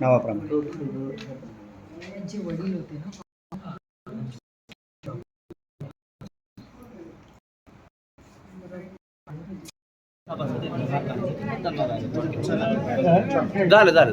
नावाप्रमाणे. वडील होते ना झालं. झालं चला.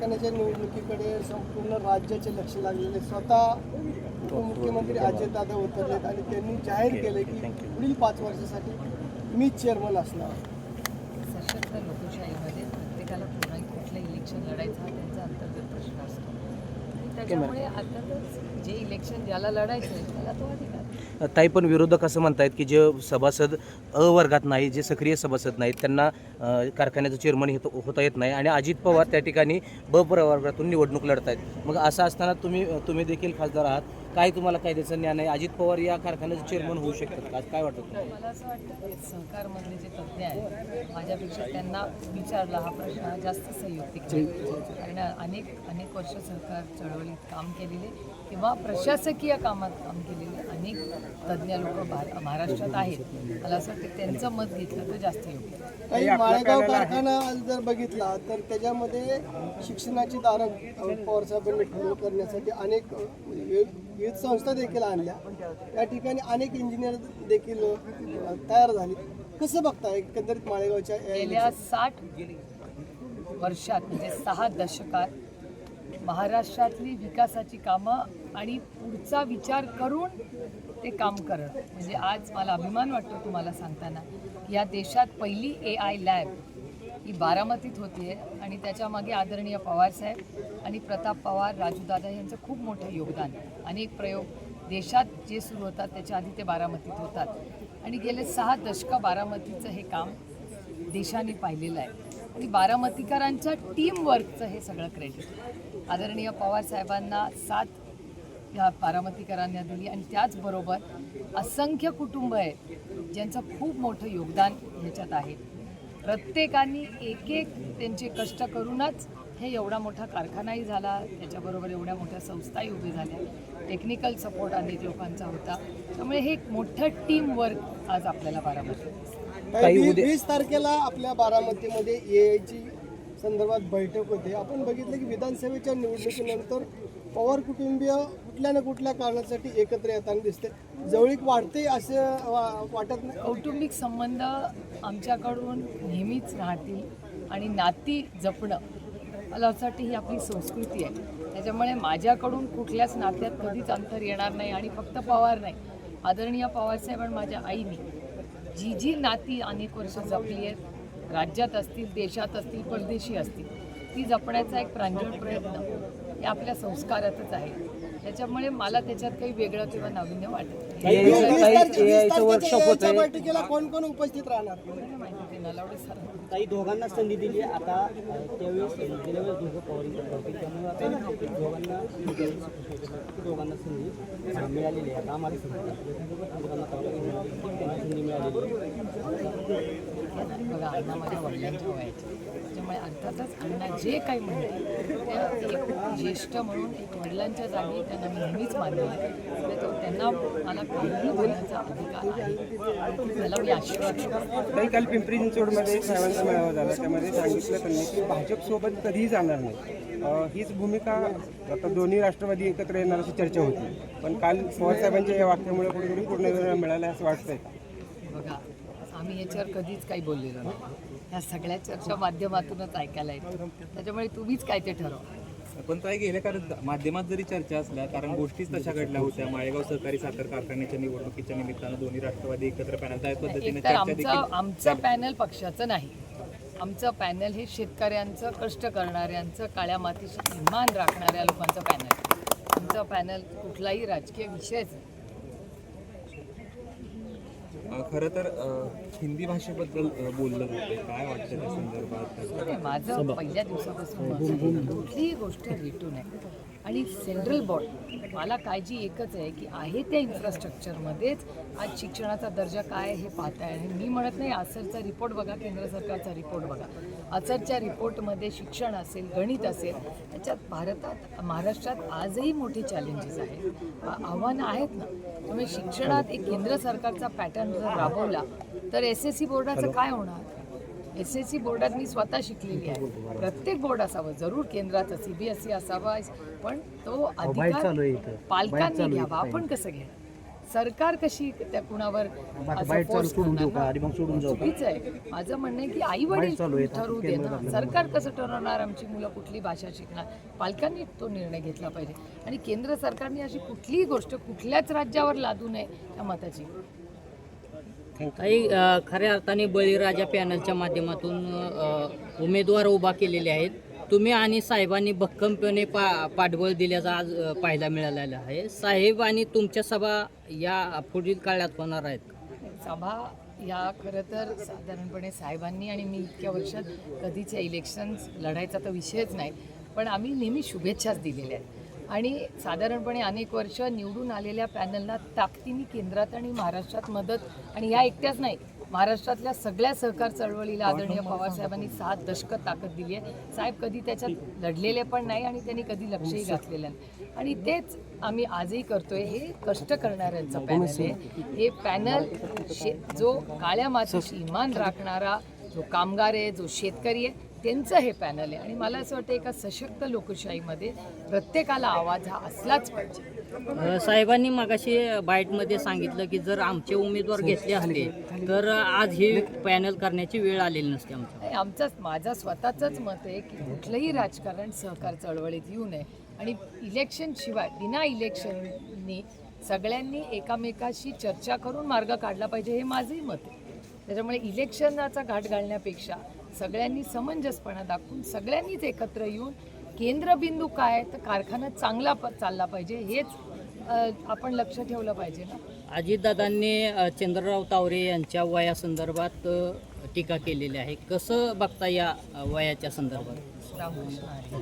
कारखान्याच्या निवडणुकीकडे संपूर्ण राज्याचे लक्ष लागलेले स्वतः उपमुख्यमंत्री अजयदादा उतरलेत आणि त्यांनी जाहीर केलं की पुढील पाच वर्षासाठी मीच चेअरमन असणार. सशक्त लोकशाहीमध्ये प्रत्येकाला कोणाही कुठलं इलेक्शन लढायचं हा त्यांचा अंतर्गत प्रश्न त्याच्यामुळे अर्थातच जे इलेक्शन ज्याला लढायचं आहे त्याला तो अधिकार ताई पण विरोधक असं म्हणतायत की जे सभासद अवर्गात नाही जे सक्रिय सभासद नाहीत त्यांना अ, कारखान्याचं चेअरमन हेत- होता येत नाही. आणि अजित पवार त्या ठिकाणी ब प्रवर्गातून निवडणूक लढतायत. मग असं असताना तुम्ही तुम्ही देखील खासदार आहात. काय तुम्हाला कायद्याचं ज्ञान आहे अजित पवार या कारखान्याचं चेअरमन होऊ शकतात का काय वाटतं तुम्हाला? मला असं वाटतं की सहकारमधले जे तज्ज्ञ आहेत माझ्यापेक्षा त्यांना विचारला हा प्रश्न हा जास्त संयुक्तिक आहे. कारण अनेक अनेक वर्ष सहकार चळवळीत काम केलेले किंवा प्रशासकीय कामात काम केलेले अनेक तज्ज्ञ लोक महाराष्ट्रात आहेत मला असं वाटतं त्यांचं मत घेतलं तर जास्त योग्य आहे. काही माळेगाव कारखाना जर बघितला तर त्याच्यामध्ये शिक्षणाची दारं अ, पवारसाहेबांनी खुलं करण्यासाठी अनेक अ, वि- विविध संस्था देखील आणल्या. या ठिकाणी अनेक इंजिनियर देखील तयार झाले. कसं बघता एकंदरीत माळेगावच्या गेल्या साठ वर्षात म्हणजे सहा दशकात महाराष्ट्रातली विकासाची कामं आणि पुढचा विचार करून ते काम करणं म्हणजे आज मला अभिमान वाटतो तुम्हाला सांगताना. या देशात पहिली ए आय लॅब ही बारामतीत होती आणि त्याच्यामागे आदरणीय पवारसाहेब आणि प्रताप पवार राजूदादा यांचं खूप मोठं योगदान अनेक प्रयोग देशात जे सुरू होतात त्याच्या आधी ते बारामतीत होतात. आणि गेले सहा दशकं बारामतीचं हे काम देशाने पाहिलेलं आहे. आणि बारामतीकरांच्या टीमवर्कचं हे सगळं क्रेडिट आदरणीय पवार साहेबांना साथ ह्या बारामतीकरांना दिली आणि त्याचबरोबर असंख्य कुटुंब आहेत ज्यांचं खूप मोठं योगदान ह्याच्यात आहे. प्रत्येकाने एक एक त्यांचे कष्ट करूनच हे एवढा मोठा कारखानाही झाला. त्याच्याबरोबर एवढ्या मोठ्या संस्थाही उभी झाल्या. टेक्निकल सपोर्ट अनेक लोकांचा होता. त्यामुळे हे एक मोठं टीम वर्क आज आपल्याला वी- वीस तारखेला आपल्या बारामतीमध्ये एआयची संदर्भात बैठक होते. आपण बघितलं की विधानसभेच्या निवडणुकीनंतर पवार कुटुंबीय कुठल्या ना कुठल्या कारणासाठी एकत्र येताना दिसते. जवळीक वाढते असं वा- वाटत नाही. कौटुंबिक संबंध आमच्याकडून नेहमीच राहतील आणि नाती जपणं मला असं वाटतं ही आपली संस्कृती आहे. त्याच्यामुळे माझ्याकडून कुठल्याच नात्यात कधीच अंतर येणार नाही आणि फक्त पवार नाही. आदरणीय पवारसाहेब आणि माझ्या आईने जी जी नाती अनेक वर्ष जपली आहेत राज्यात असतील देशात असतील परदेशी असतील ती जपण्याचा एक प्रांजळ प्रयत्न हे आपल्या संस्कारातच आहे. त्याच्यामुळे मला त्याच्यात काही वेगळं किंवा नाविन्य वाटत नाही. AIच्या बैठकीला कोण कोण उपस्थित राहणार? मला माहिती काही दोघांना संधी दिली आता अ, त्यावेळेस गेल्या वेळेस दोघं होते. त्यामुळे आता दोघांना दोघांना संधी अ, मिळालेली आहे. आता आम्हाला संधी दोघांना त्यांना संधी मिळालेली आहे. बघा अण्णा माझ्या वडिलांच्या वयाचे अर्थातच अण्णा जे काही म्हणतील ते एक ज्येष्ठ म्हणून एक वडिलांच्या जागी त्यांना नेहमीच मानले त्यामुळे तो त्यांना मला काहीही बोलण्याचा अधिकार आहे. त्याला मी आशीर्वाद काल पिंपरी चिंचवडमध्ये साहेबांचा मेळावा झाला. त्यामध्ये सांगितलं त्यांनी की भाजपसोबत कधीही जाणार नाही. हीच भूमिका आता दोन्ही राष्ट्रवादी एकत्र येणार अशी चर्चा होती. पण काल पवार साहेबांच्या या वाक्यामुळे कुठेतरी पूर्ण मिळालं असं वाटतंय. बघा आम्ही याच्यावर कधीच काही बोललेलो नाही. ह्या सगळ्या चर्चा माध्यमातूनच ऐकायला येतात त्याच्यामुळे तुम्हीच काय ते ठरवा. पण काय गेल्या कारण माध्यमात जरी चर्चा असल्या कारण गोष्टीच तशा घडल्या होत्या. माळेगाव सहकारी साखर कारखान्याच्या निवडणुकीच्या निमित्तानं दोन्ही राष्ट्रवादी एकत्र पॅनल त्या पद्धतीने देखील आमचं आमचं पॅनल पक्षाचं नाही. आमचं पॅनल हे शेतकऱ्यांचं कष्ट करणाऱ्यांचं काळ्या मातीशी इमान राखणाऱ्या लोकांचं पॅनल आमचं पॅनल कुठलाही राजकीय विषयच नाही. खरं तर हिंदी भाषेबद्दल बोललं होतं काय वाटतं त्या संदर्भात? माझं पहिल्या दिवसापासून आहे, कुठलीही गोष्ट रेटू नये आणि सेंट्रल बोर्ड. मला काळजी एकच आहे की आहे त्या इन्फ्रास्ट्रक्चरमध्येच आज शिक्षणाचा दर्जा काय आहे हे पाहता आहे आणि मी म्हणत नाही आसरचा रिपोर्ट बघा केंद्र सरकारचा रिपोर्ट बघा. आसरच्या रिपोर्टमध्ये शिक्षण असेल गणित असेल त्याच्यात भारतात महाराष्ट्रात आजही मोठी चॅलेंजेस आहेत. आव्हानं आहेत ना. त्यामुळे शिक्षणात एक केंद्र सरकारचा पॅटर्न जर राबवला तर एस एस सी बोर्डाचं काय होणार? एस एस सी बोर्डात मी स्वतः शिकलेली आहे. प्रत्येक बोर्ड असावं. जरूर केंद्राचं सीबीएसई असावा पण तो अधिकार पालकांनी घ्यावा. आपण कसं घ्या सरकार कशी त्या कुणावर? चुकीचं आहे. माझं म्हणणं आहे की आई वडील ठरवू दे ना सरकार कसं ठरवणार? आमची मुलं कुठली भाषा शिकणार? पालकांनी तो निर्णय घेतला पाहिजे. आणि केंद्र सरकारने अशी कुठलीही गोष्ट कुठल्याच राज्यावर लादू नये त्या मताची. काही खऱ्या अर्थाने बळीराजा पॅनलच्या माध्यमातून उमेदवार उभा केलेले आहेत. तुम्ही आणि साहेबांनी भक्कमपणे पा पाठबळ दिल्याचा आज पाहायला मिळालेला आहे. साहेब आणि तुमच्या सभा या पुढील काळात होणार आहेत सभा या खरं तर साधारणपणे साहेबांनी आणि मी इतक्या वर्षात कधीच्या इलेक्शन्स लढायचा तर विषयच नाही पण आम्ही नेहमी शुभेच्छाच दिलेल्या आहेत. आणि साधारणपणे अनेक वर्ष निवडून आलेल्या पॅनलला ताकदीने केंद्रात आणि महाराष्ट्रात मदत आणि ह्या एकट्याच नाही महाराष्ट्रातल्या सगळ्या सहकार चळवळीला आदरणीय पवारसाहेबांनी सहा दशकं ताकद दिली आहे. साहेब कधी त्याच्यात लढलेले पण नाही आणि त्यांनी कधी लक्षही घातलेलं नाही. आणि तेच आम्ही आजही करतोय हे कष्ट करणाऱ्यांचं पॅनल आहे. हे पॅनल शे जो काळ्या मातीशी इमान राखणारा जो कामगार आहे जो शेतकरी आहे त्यांचं हे पॅनल आहे. आणि मला असं वाटतं एका सशक्त लोकशाहीमध्ये प्रत्येकाला आवाज हा असलाच पाहिजे. साहेबांनी मगाशी बाईटमध्ये सांगितलं की जर आमचे उमेदवार घेतले असते तर आज ही पॅनल करण्याची वेळ आलेली नसते आमचं. माझं स्वतःचंच मत आहे की कुठलंही राजकारण सहकार चळवळीत येऊ नये. आणि इलेक्शन शिवाय बिना इलेक्शननी सगळ्यांनी एकामेकाशी चर्चा करून मार्ग काढला पाहिजे हे माझंही मत आहे. त्याच्यामुळे इलेक्शनाचा घाट घालण्यापेक्षा सगळ्यांनी समंजसपणा दाखवून सगळ्यांनीच एकत्र येऊन केंद्रबिंदू काय तर कारखाना चांगला प चालला पाहिजे हेच आपण लक्ष ठेवलं पाहिजे ना. अजितदादांनी चंद्रराव तावरे यांच्या वयासंदर्भात टीका केलेली आहे. कसं बघता या वयाच्या संदर्भात.